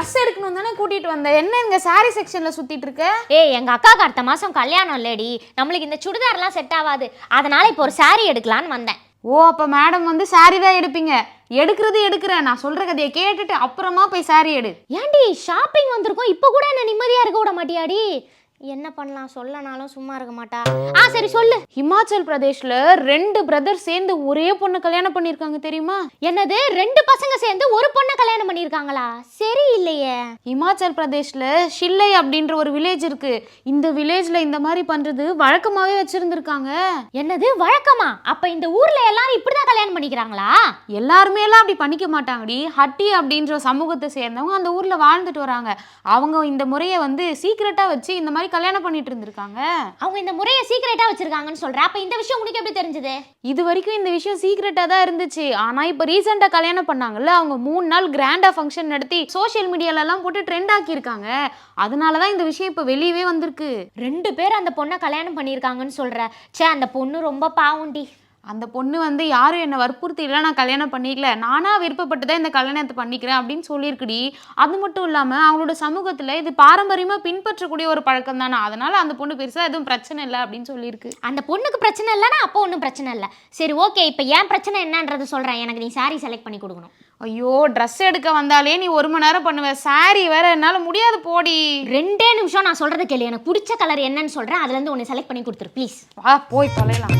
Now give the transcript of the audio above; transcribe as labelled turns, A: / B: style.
A: Dress எடுக்கணும் தானே கூட்டிட்டு வந்தேன். என்ன இங்க saree செக்ஷன்ல சுத்திட்டு இருக்க?
B: ஏய் எங்க அக்காக்கு அடுத்த மாசம் கல்யாணம் இல்லடி. நம்மளுக்கு இந்த சுடிதார்லாம் செட் ஆகாது அதனால இப்போ ஒரு saree எடுக்கலான்னு வந்தேன்.
A: ஓ அப்ப மேடம் வந்து saree தான் எடுப்பீங்க. எடுக்கிறது எடுக்கிறேன். நான் சொல்ற கதையை கேட்டுட்டு அப்புறமா போய் saree எடு.
B: ஏன்டி ஷாப்பிங் வந்திருக்கோம். இப்போ கூட என்ன நிம்மதியா இருக்க விட மாட்டியாடி? என்ன பண்ணலாம்? சொல்லனாலும் சும்மா இருக்க மாட்டா. ஆ சரி சொல்லு.
A: ஹிமாச்சல் பிரதேஷ்ல ரெண்டு பிரதர் சேர்ந்து ஒரே பொண்ணு கல்யாணம் பண்ணிருக்காங்க தெரியுமா?
B: என்னது? ரெண்டு பசங்க சேர்ந்து ஒரு பொண்ணை கல்யாணம் பண்ணியிருக்காங்களா? சரி இல்லையே.
A: ஹிமாச்சல் பிரதேஷ்ல ஷில்லை அப்படின்ற ஒரு வில்லேஜ் இருக்கு. இந்த வில்லேஜ்ல இந்த மாதிரி பண்றது வழக்கமாவே வச்சிருந்திருக்காங்க.
B: என்னது? வழக்கமா? அப்ப இந்த ஊர்ல எல்லாரும் இப்படிதான் கல்யாணம் பண்ணிக்கிறாங்களா?
A: எல்லாருமே எல்லாம் அப்படி பண்ணிக்க மாட்டாங்கடி. ஹட்டி அப்படின்ற சமூகத்தை சேர்ந்தவங்க அந்த ஊர்ல வாழ்ந்துட்டு வராங்க. அவங்க இந்த முறையை வந்து சீக்கிரட்டா வச்சு இந்த மாதிரி கல்யாணம் பண்ணிட்டு இருந்திருக்காங்க.
B: அவங்க இந்த முறையை சீக்கிரட்டா வச்சிருக்காங்கன்னு சொல்ற. அப்ப இந்த விஷயம் உனக்கு எப்படி தெரிஞ்சது?
A: இது வரைக்கும் இந்த விஷயம் சீக்கிரட்டா தான் இருந்துச்சு. ஆனா இப்ப ரீசெண்டா கல்யாணம் பண்ணாங்கல்ல அவங்க மூணு நாள் கிராண்டா ஃபங்க்ஷன் நடத்தி சோஷியல் மீடியால எல்லாம் போட்டு ட்ரெண்ட் ஆக்கியிருக்காங்க. அதனாலதான் இந்த விஷயம் இப்ப வெளியவே வந்திருக்கு.
B: ரெண்டு பேர் அந்த பொண்ணை கல்யாணம் பண்ணியிருக்காங்கன்னு சொல்ற. ச்சே அந்த பொண்ணு ரொம்ப பாவம்டி
A: அந்த பொண்ணு வந்து யாரும் என்னை வற்புறுத்தி இல்லை நான் கல்யாணம் பண்ணிக்கல. நானா விருப்பப்பட்டு தான் இந்த கல்யாணத்தை பண்ணிக்கிறேன் அப்படின்னு சொல்லியிருக்குடி. அது மட்டும் இல்லாமல் அவங்களோட சமூகத்தில் இது பாரம்பரியமாக பின்பற்றக்கூடிய ஒரு பழக்கம் தானே. அதனால அந்த பொண்ணு பெருசாக எதுவும் பிரச்சனை இல்லை அப்படின்னு சொல்லியிருக்கு.
B: அந்த பொண்ணுக்கு பிரச்சனை இல்லைன்னா அப்போ ஒன்றும் பிரச்சனை இல்லை. சரி ஓகே இப்போ ஏன் பிரச்சனை என்னன்றது சொல்கிறேன் எனக்கு நீ saree செலக்ட் பண்ணி கொடுக்கணும்.
A: ஐயோ ட்ரெஸ் எடுக்க வந்தாலே நீ ஒரு மணி நேரம் பண்ணுவ. saree வேற என்னால் முடியாது போடி.
B: ரெண்டே நிமிஷம் நான் சொல்கிறது கேளு. எனக்கு பிடிச்ச கலர் என்னன்னு சொல்கிறேன் அதுலேருந்து ஒன்று செலக்ட் பண்ணி கொடுத்துரு ப்ளீஸ்
A: வா போய் தொலைலாம்.